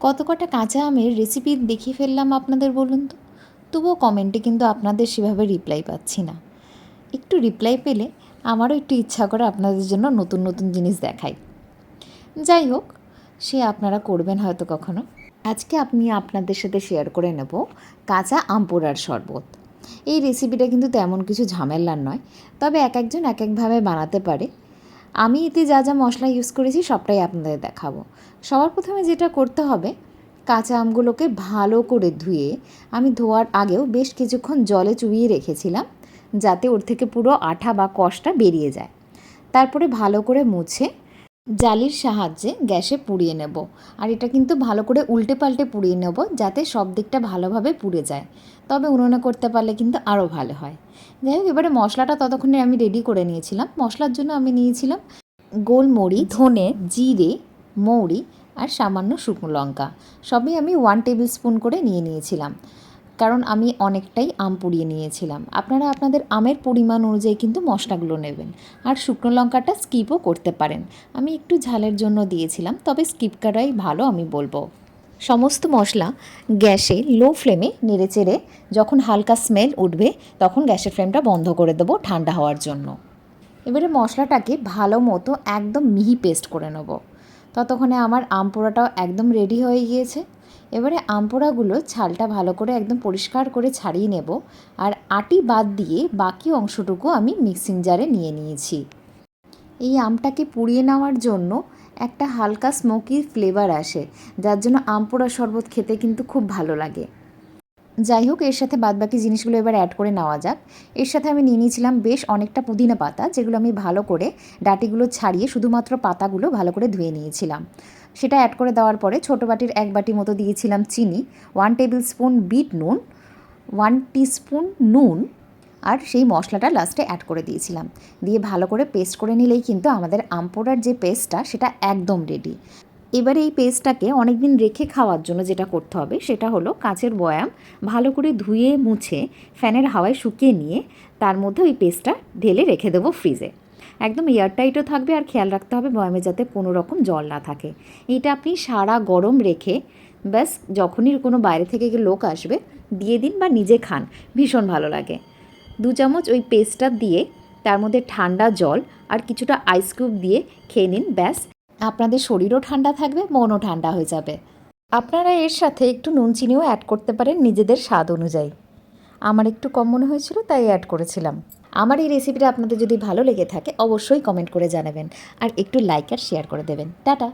কত কটা কাঁচা আমের রেসিপি দেখিয়ে ফেললাম আপনাদের বলুন তো? তবুও কমেন্টে কিন্তু আপনাদের সেভাবে রিপ্লাই পাচ্ছি না। একটু রিপ্লাই পেলে আমারও একটু ইচ্ছা করে আপনাদের জন্য নতুন নতুন জিনিস দেখাই। যাই হোক, সে আপনারা করবেন হয়তো কখনো। আজকে আমি আপনাদের সাথে শেয়ার করে নেব কাঁচা আম পোড়ার শরবত। এই রেসিপিটা কিন্তু তেমন কিছু ঝামেলার নয়, তবে এক একজন এক একভাবে বানাতে পারে। আমি এতে যা যা মশলা ইউজ করেছি সবটাই আপনাদের দেখাবো। সবার প্রথমে যেটা করতে হবে, কাঁচা আমগুলোকে ভালো করে ধুয়ে আমি ধোয়ার আগেও বেশ কিছুক্ষণ জলে চুবিয়ে রেখেছিলাম যাতে ওর থেকে পুরো আঠা বা কষটা বেরিয়ে যায়। তারপরে ভালো করে মুছে জালির সাহায্যে গ্যাসে পুড়িয়ে নেব। আর এটা কিন্তু ভালো করে উল্টে পাল্টে পুড়িয়ে নেব যাতে সব দিকটা ভালোভাবে পুড়ে যায়। তবে উনুনে করতে পারলে কিন্তু আরও ভালো হয়। যাই হোক, এবারে মশলাটা ততক্ষণে আমি রেডি করে নিয়েছিলাম। মশলার জন্য আমি নিয়েছিলাম গোলমরিচ, ধনে, জিরে, মৌরি আর সামান্য শুকনো লঙ্কা। সবই আমি ওয়ান টেবিল স্পুন করে নিয়ে নিয়েছিলাম। কারণ আমি অনেকটাই আম পুড়িয়ে নিয়েছিলাম। আপনারা আপনাদের আমের পরিমাণ অনুযায়ী কিন্তু মশলাগুলো নেবেন। আর শুকনো লঙ্কাটা স্কিপও করতে পারেন। আমি একটু ঝালের জন্য দিয়েছিলাম, তবে স্কিপ করাই ভালো আমি বলব। সমস্ত মশলা গ্যাসে লো ফ্লেমে নেড়ে চেড়ে যখন হালকা স্মেল উঠবে, তখন গ্যাসের ফ্লেমটা বন্ধ করে দেবো ঠান্ডা হওয়ার জন্য। এবারে মশলাটাকে ভালো মতো একদম মিহি পেস্ট করে নেব। ততক্ষণে আমার আম পোড়াটাও একদম রেডি হয়ে গিয়েছে। এবারে আম পোড়াগুলো ছালটা ভালো করে একদম পরিষ্কার করে ছাড়িয়ে নেব আর আটি বাদ দিয়ে বাকি অংশটুকু আমি মিক্সিং জারে নিয়ে নিয়েছি। এই আমটাকে পুড়িয়ে নেওয়ার জন্য একটা হালকা স্মোকি ফ্লেভার আসে, যার জন্য আম পোড়া শরবত খেতে কিন্তু খুব ভালো লাগে। যাই হোক, এর সাথে বাদবাকি জিনিসগুলো এবার অ্যাড করে নেওয়া যাক। এর সাথে আমি নিয়ে নিয়েছিলাম বেশ অনেকটা পুদিনা পাতা, যেগুলো আমি ভালো করে ডাটিগুলো ছাড়িয়ে শুধুমাত্র পাতাগুলো ভালো করে ধুয়ে নিয়েছিলাম। সেটা অ্যাড করে দেওয়ার পরে ছোটো বাটির এক বাটি মতো দিয়েছিলাম চিনি ওয়ান টেবিল স্পুন বিট নুন ওয়ান টিস্পুন নুন আর সেই মশলাটা লাস্টে অ্যাড করে দিয়েছিলাম। দিয়ে ভালো করে পেস্ট করে নিলেই কিন্তু আমাদের আমপোড়ার যে পেস্টটা সেটা একদম রেডি এবারে এই পেস্টটাকে অনেক দিন রেখে খাওয়ার জন্য যেটা করতে হবে, সেটা হলো কাঁচের বয়াম ভালো করে ধুয়ে মুছে ফ্যানের হাওয়ায় শুকিয়ে নিয়ে তার মধ্যে ওই পেস্টটা ঢেলে রেখে দেবো ফ্রিজে। একদম এয়ারটাইটও থাকবে আর খেয়াল রাখতে হবে বয়ামে যাতে কোনো রকম জল না থাকে। এটা আপনি সারা গরম রেখে ব্যাস যখনই কোনো বাইরে থেকে লোক আসবে, দিয়ে দিন বা নিজে খান, ভীষণ ভালো লাগে। দু চামচ ওই পেস্টটা দিয়ে তার মধ্যে ঠান্ডা জল আর কিছুটা আইস কিউব দিয়ে খেয়ে নিন, ব্যাস। আপনাদের শরীরও ঠান্ডা থাকবে, মনও ঠান্ডা হয়ে যাবে। আপনারা এর সাথে একটু নুন চিনিও অ্যাড করতে পারেন নিজেদের স্বাদ অনুযায়ী। আমার একটু কম মনে হয়েছিল, তাই অ্যাড করেছিলাম। আমার এই রেসিপিটা আপনাদের যদি ভালো লেগে থাকে, অবশ্যই কমেন্ট করে জানাবেন। আর একটু লাইক আর শেয়ার করে দেবেন। টাটা!